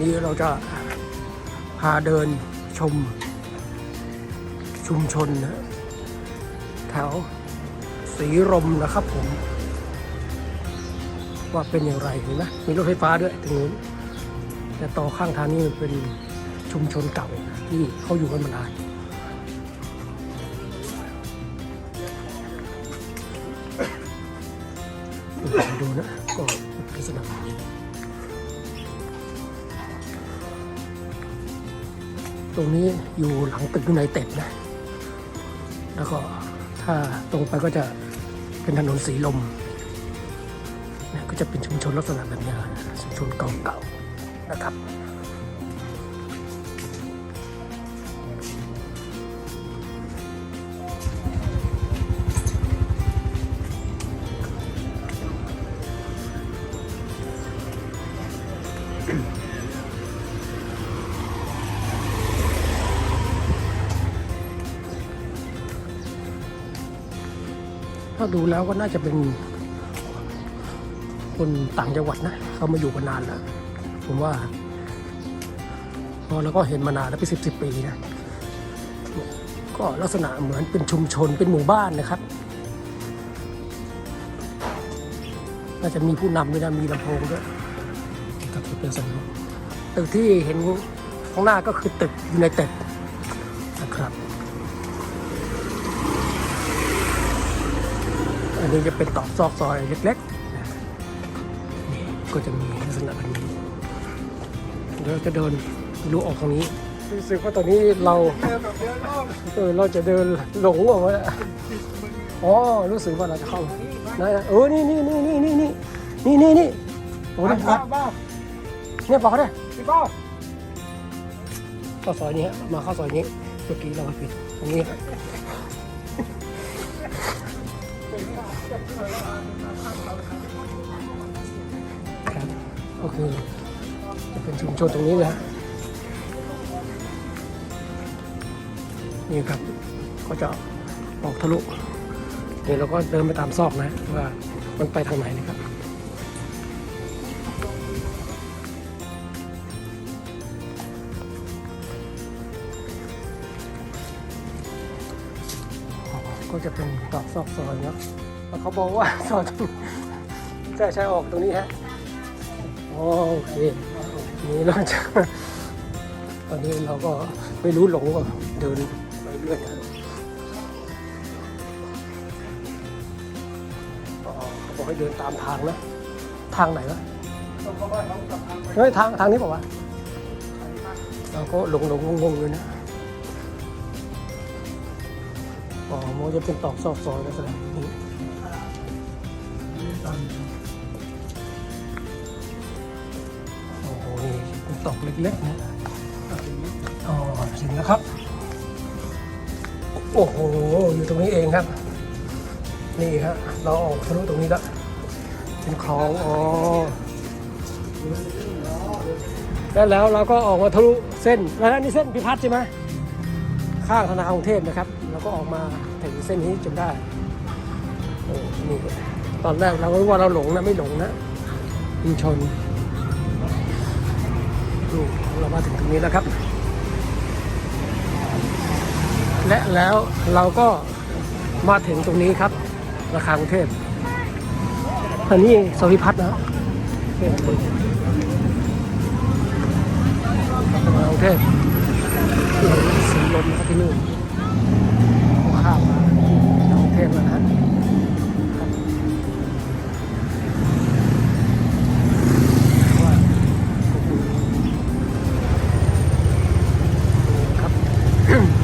นี้เราจะพาเดินชมชุมชนนะแถวสีรมนะครับผม ว่าเป็นอย่างไรเห็นไหมมีรถไฟฟ้าด้วยตรงนู้นแต่ต่อข้างทางนี้มันเป็นชุมชนเก่าที่เขาอยู่กันมานานดูนะก็ลักษณะ ตรงนี้อยู่หลังตึกยูไนเต็ดนะ แล้วก็ถ้าตรงไปก็จะเป็นถนนสีลมนะก็จะเป็นชุมชนลักษณะแบบนี้ชุมชนเก่าๆนะครับ ถ้าดูแล้วก็น่าจะเป็น คนต่างจังหวัดนะ เขามาอยู่กันนานแล้ว ผมว่าพอแล้วก็เห็นมานานแล้วเป็นสิบสิบปีนะก็ลักษณะเหมือนเป็นชุมชนเป็นหมู่บ้านนะครับน่าจะมีผู้นำด้วยนะมีลำโพงด้วยกับเป็นสัญญาณตึกที่เห็นข้างหน้าก็คือตึกยูไนเต็ดนะครับ อันนี้จะเป็นตอกซอกซอยเล็กๆนี่ก็จะมีลักษณะแบบนี้เดี๋ยวจะเดินรู้ออกตรงนี้รู้สึกว่าตอนนี้เราเออเราจะเดินหลงออกมาอ๋อรู้สึกว่าเราจะเข้านะเออนี่นี่นี่นี่นี่นี่นี่นี่นี่โอ้ยบ้าบ้าเนี่ยบอกเขาเลยพี่บ้าเข้าซอยนี้มาเข้าซอยนี้เมื่อกี้เราผิดตรงนี้ ครับก็คือจะเป็นชุมชนตรงนี้นะนี่ครับก็จะออกทะลุนี่เราก็เดินไปตามซอกนะว่ามันไปทางไหนนะครับก็จะเป็นตอกซอกซอยเนาะ เขาบอกว่าซอยตรงใช่ใช่ออกตรงนี้ฮะอ๋อโอเคนี่เราจะตอนนี้เราก็ไม่รู้หลงก็เดินไปเรื่อยนะอ๋อเขาบอกให้เดินตามทางนะ ทางไหนวะเฮ้ยทางทางนี้บอกว่าวะเราก็หลงหลงงงๆเลยนะอ๋อมันจะเป็นตอกซอกซอยลักษณะนี้ โอ้โหนี่ตอกเล็กๆนะอ๋อถึงแล้วครับ โอ้โห อยู่ตรงนี้เองครับ นี่ฮะเราออกทะลุตรงนี้แล้วเป็นคลองอ๋อแล้วแล้วเราก็ออกมาทะลุเส้น แล้วนี่เส้นพิพัฒน์ใช่ไหมข้างธนาคารกรุงเทพนะครับ เราก็ออกมาถึงเส้นนี้จนได้โอ้นี่ ตอนแรกเราก็รู้ว่าเราหลงนะไม่หลงนะชุมชนนี่เรามาถึงตรงนี้แล้วครับ และแล้วเราก็มาถึงตรงนี้ครับธนาคากรุงเทพอันนี้สวิพัฒน์นะกรุงเทพสีลมนะครับที่นู่นข้ามมากรุงเทพแล้วนะฮะ Hmm.